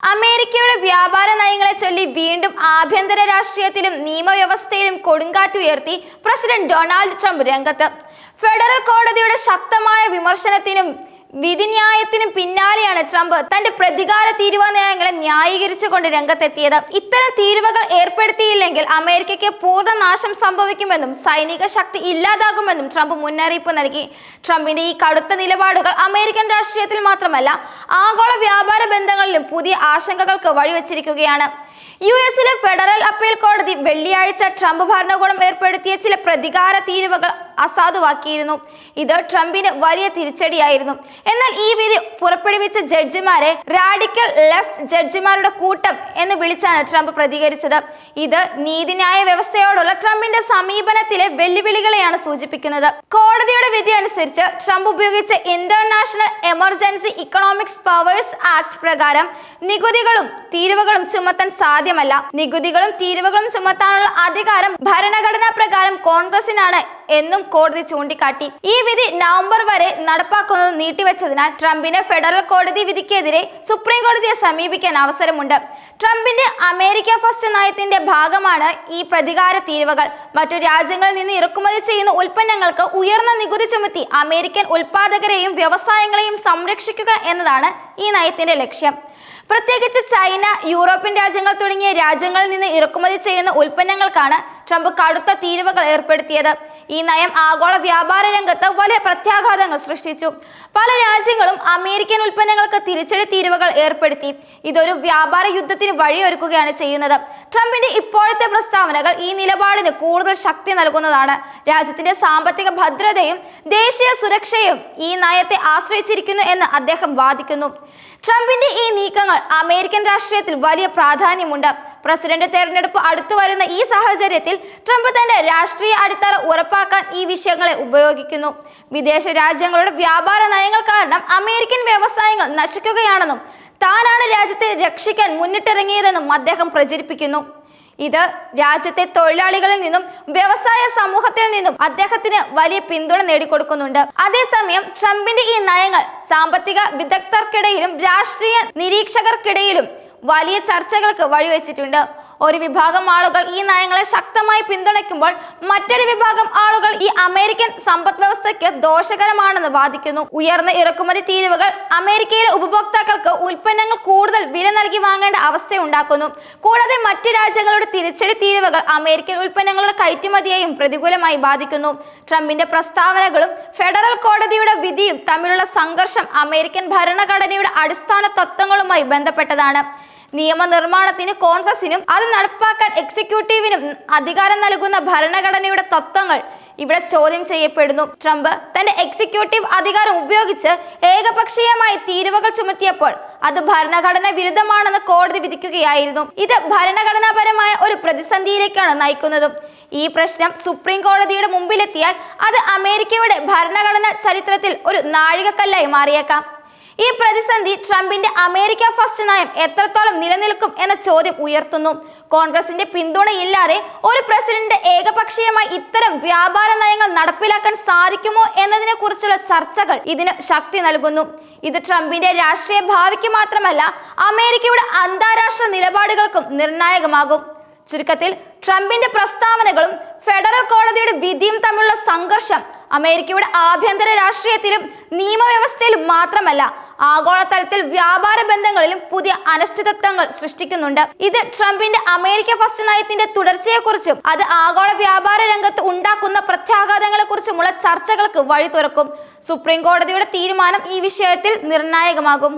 അമേരിക്കയുടെ വ്യാപാര നയങ്ങളെ ചൊല്ലി വീണ്ടും ആഭ്യന്തര രാഷ്ട്രീയത്തിലും നിയമവ്യവസ്ഥയിലും കൊടുങ്കാറ്റുയർത്തി പ്രസിഡന്റ് ഡൊണാൾഡ് ട്രംപ് രംഗത്ത്. ഫെഡറൽ കോടതിയുടെ ശക്തമായ വിമർശനത്തിനും വിധിന്യായത്തിനും പിന്നാലെയാണ് ട്രംപ് തന്റെ പ്രതികാര തീരുവ നയങ്ങളെ ന്യായീകരിച്ചുകൊണ്ട് രംഗത്തെത്തിയത്. ഇത്തരം തീരുവകൾ ഏർപ്പെടുത്തിയില്ലെങ്കിൽ അമേരിക്കയ്ക്ക് പൂർണ നാശം സംഭവിക്കുമെന്നും സൈനിക ശക്തി ഇല്ലാതാകുമെന്നും ട്രംപ് മുന്നറിയിപ്പ് നൽകി. ട്രംപിന്റെ ഈ കടുത്ത നിലപാടുകൾ അമേരിക്കൻ രാഷ്ട്രീയത്തിൽ മാത്രമല്ല ആഗോള വ്യാപാര ബന്ധങ്ങളിലും പുതിയ ആശങ്കകൾക്ക് വഴിവെച്ചിരിക്കുകയാണ്. യു എസിലെ ഫെഡറൽ അപ്പീൽ കോടതി വെള്ളിയാഴ്ച ട്രംപ് ഭരണകൂടം ഏർപ്പെടുത്തിയ ചില പ്രതികാര തീരുവകൾ അസാധുവാക്കിയിരുന്നു. ഇത് ട്രംപിന് വലിയ തിരിച്ചടിയായിരുന്നു. എന്നാൽ ഈ വിധി പുറപ്പെടുവിച്ച ജഡ്ജിമാരെ റാഡിക്കൽ ലെഫ്റ്റ് ജഡ്ജിമാരുടെ കൂട്ടം എന്ന് വിളിച്ചാണ് ട്രംപ് പ്രതികരിച്ചത്. ഇത് നീതിന്യായ വ്യവസ്ഥയോടുള്ള ട്രംപിന്റെ സമീപനത്തിലെ വെല്ലുവിളികളെയാണ് സൂചിപ്പിക്കുന്നത്. കോടതിയുടെ വിധി അനുസരിച്ച് ട്രംപ് ഉപയോഗിച്ച international emergency economics powers act പ്രകാരം നികുതികളും തീരുവകളും ചുമത്താൻ സാധ്യമല്ല. നികുതികളും തീരുവകളും ചുമത്താനുള്ള അധികാരം ഭരണഘടനാ പ്രകാരം കോൺഗ്രസിനാണ് എന്നും കോടതി ചൂണ്ടിക്കാട്ടി. ഈ വിധി നവംബർ വരെ നടപ്പാക്കുന്നത് നീട്ടിവെച്ചതിനാൽ ട്രംപിന് ഫെഡറൽ കോടതി വിധിക്കെതിരെ സുപ്രീം കോടതിയെ സമീപിക്കാൻ അവസരമുണ്ട്. ട്രംപിന്റെ അമേരിക്ക ഫസ്റ്റ് നയത്തിന്റെ ഭാഗമാണ് ഈ പ്രതികാര തീരുവകൾ. മറ്റു രാജ്യങ്ങളിൽ നിന്ന് ഇറക്കുമതി ചെയ്യുന്ന ഉൽപ്പന്നങ്ങൾക്ക് ഉയർന്ന നികുതി ചുമത്തി അമേരിക്കൻ ഉൽപാദകരെയും വ്യവസായങ്ങളെയും സംരക്ഷിക്കുക എന്നതാണ് ഈ നയത്തിന്റെ ലക്ഷ്യം. പ്രത്യേകിച്ച് ചൈന യൂറോപ്യൻ രാജ്യങ്ങൾ തുടങ്ങിയ രാജ്യങ്ങളിൽ നിന്ന് ഇറക്കുമതി ചെയ്യുന്ന ഉൽപ്പന്നങ്ങൾക്കാണ് ട്രംപ് കടുത്ത തീരുവകൾ ഏർപ്പെടുത്തിയത്. ഈ നയം ആഗോള വ്യാപാര രംഗത്ത് വലിയ പ്രത്യാഘാതങ്ങൾ സൃഷ്ടിച്ചു. പല രാജ്യങ്ങളും അമേരിക്കൻ ഉൽപ്പന്നങ്ങൾക്ക് തിരിച്ചടി തീരുവകൾ ഏർപ്പെടുത്തി. ഇതൊരു വ്യാപാര യുദ്ധത്തിന് വഴിയൊരുക്കുകയാണ് ചെയ്യുന്നത്. ട്രംപിന്റെ ഇപ്പോഴത്തെ പ്രസ്താവനകൾ ഈ നിലപാടിന് കൂടുതൽ ശക്തി നൽകുന്നതാണ്. രാജ്യത്തിന്റെ സാമ്പത്തിക ഭദ്രതയും ദേശീയ സുരക്ഷയും ഈ നയത്തെ ആശ്രയിച്ചിരിക്കുന്നു എന്ന് അദ്ദേഹം വാദിക്കുന്നു. ട്രംപിന്റെ ഈ നീക്കങ്ങൾ അമേരിക്കൻ രാഷ്ട്രീയത്തിൽ വലിയ പ്രാധാന്യമുണ്ട്. പ്രസിഡന്റ് തെരഞ്ഞെടുപ്പ് അടുത്തു വരുന്ന ഈ സാഹചര്യത്തിൽ ട്രംപ് തന്റെ രാഷ്ട്രീയ അടിത്തറ ഉറപ്പാക്കാൻ ഈ വിഷയങ്ങളെ ഉപയോഗിക്കുന്നു. വിദേശ രാജ്യങ്ങളുടെ വ്യാപാര നയങ്ങൾ കാരണം അമേരിക്കൻ വ്യവസായങ്ങൾ നശിക്കുകയാണെന്നും താനാണ് രാജ്യത്തെ രക്ഷിക്കാൻ മുന്നിട്ടിറങ്ങിയതെന്നും അദ്ദേഹം പ്രചരിപ്പിക്കുന്നു. ഇത് രാജ്യത്തെ തൊഴിലാളികളിൽ നിന്നും വ്യവസായ സമൂഹത്തിൽ നിന്നും അദ്ദേഹത്തിന് വലിയ പിന്തുണ നേടിക്കൊടുക്കുന്നുണ്ട്. അതേസമയം ട്രംപിന്റെ ഈ നയങ്ങൾ സാമ്പത്തിക വിദഗ്ധർക്കിടയിലും രാഷ്ട്രീയ നിരീക്ഷകർക്കിടയിലും വലിയ ചർച്ചകൾക്ക് വഴിവെച്ചിട്ടുണ്ട്. ഒരു വിഭാഗം ആളുകൾ ഈ നയങ്ങളെ ശക്തമായി പിന്തുണയ്ക്കുമ്പോൾ മറ്റൊരു വിഭാഗം ആളുകൾ ഈ അമേരിക്കൻ സമ്പദ് വ്യവസ്ഥയ്ക്ക് ദോഷകരമാണെന്ന് വാദിക്കുന്നു. ഉയർന്ന ഇറക്കുമതി തീരുവകൾ അമേരിക്കയിലെ ഉപഭോക്താക്കൾക്ക് ഉൽപ്പന്നങ്ങൾ കൂടുതൽ വില നൽകി വാങ്ങേണ്ട അവസ്ഥ ഉണ്ടാക്കുന്നു കൂടാതെ മറ്റ് രാജ്യങ്ങളുടെ തിരിച്ചടി തീരുവകൾ അമേരിക്കൻ ഉൽപ്പന്നങ്ങളുടെ കയറ്റുമതിയെയും പ്രതികൂലമായി ബാധിക്കുന്നു. ട്രംപിന്റെ പ്രസ്താവനകളും ഫെഡറൽ കോടതിയുടെ വിധിയും തമ്മിലുള്ള സംഘർഷം അമേരിക്കൻ ഭരണഘടനയുടെ അടിസ്ഥാന തത്വങ്ങളുമായി ബന്ധപ്പെട്ടതാണ്. നിയമനിർമ്മാണത്തിന് കോൺഗ്രസിനും അത് നടപ്പാക്കാൻ എക്സിക്യൂട്ടീവിനും അധികാരം നൽകുന്ന ഭരണഘടനയുടെ തത്വങ്ങൾ ഇവിടെ ചോദ്യം ചെയ്യപ്പെടുന്നു. ട്രംപ് തന്റെ എക്സിക്യൂട്ടീവ് അധികാരം ഉപയോഗിച്ച് ഏകപക്ഷീയമായി തീരുവകൾ ചുമത്തിയപ്പോൾ അത് ഭരണഘടന വിരുദ്ധമാണെന്ന് കോടതി വിധിക്കുകയായിരുന്നു. ഇത് ഭരണഘടനാപരമായ ഒരു പ്രതിസന്ധിയിലേക്കാണ് നയിക്കുന്നതും. ഈ പ്രശ്നം സുപ്രീം കോടതിയുടെ മുമ്പിലെത്തിയാൽ അത് അമേരിക്കയുടെ ഭരണഘടന ചരിത്രത്തിൽ ഒരു നാഴികക്കല്ലായി മാറിയേക്കാം. ഈ പ്രതിസന്ധി ട്രംപിന്റെ അമേരിക്ക ഫസ്റ്റ് നയം എത്രത്തോളം നിലനിൽക്കും എന്ന ചോദ്യം ഉയർത്തുന്നു. കോൺഗ്രസിന്റെ പിന്തുണയില്ലാതെ ഒരു പ്രസിഡന്റ് ഏകപക്ഷീയമായി ഇത്തരം വ്യാപാര നയങ്ങൾ നടപ്പിലാക്കാൻ സാധിക്കുമോ എന്നതിനെ കുറിച്ചുള്ള ചർച്ചകൾ ഇതിന് ശക്തി നൽകുന്നു. ഇത് ട്രംപിന്റെ രാഷ്ട്രീയ ഭാവിക്ക് മാത്രമല്ല അമേരിക്കയുടെ അന്താരാഷ്ട്ര നിലപാടുകൾക്കും നിർണായകമാകും. ചുരുക്കത്തിൽ ട്രംപിന്റെ പ്രസ്താവനകളും ഫെഡറൽ കോടതിയുടെ വിധിയും തമ്മിലുള്ള സംഘർഷം അമേരിക്കയുടെ ആഭ്യന്തര രാഷ്ട്രീയത്തിലും നിയമവ്യവസ്ഥയിലും മാത്രമല്ല ആഗോളതലത്തിൽ വ്യാപാര ബന്ധങ്ങളിലും പുതിയ അനിശ്ചിതത്വങ്ങൾ സൃഷ്ടിക്കുന്നുണ്ട്. ഇത് ട്രംപിന്റെ അമേരിക്ക ഫസ്റ്റ് നയത്തിന്റെ തുടർച്ചയെക്കുറിച്ചും അത് ആഗോള വ്യാപാര രംഗത്ത് ഉണ്ടാക്കുന്ന പ്രത്യാഘാതങ്ങളെക്കുറിച്ചുമുള്ള ചർച്ചകൾക്ക് വഴി തുറക്കും സുപ്രീം കോടതിയുടെ തീരുമാനം ഈ വിഷയത്തിൽ നിർണായകമാകും.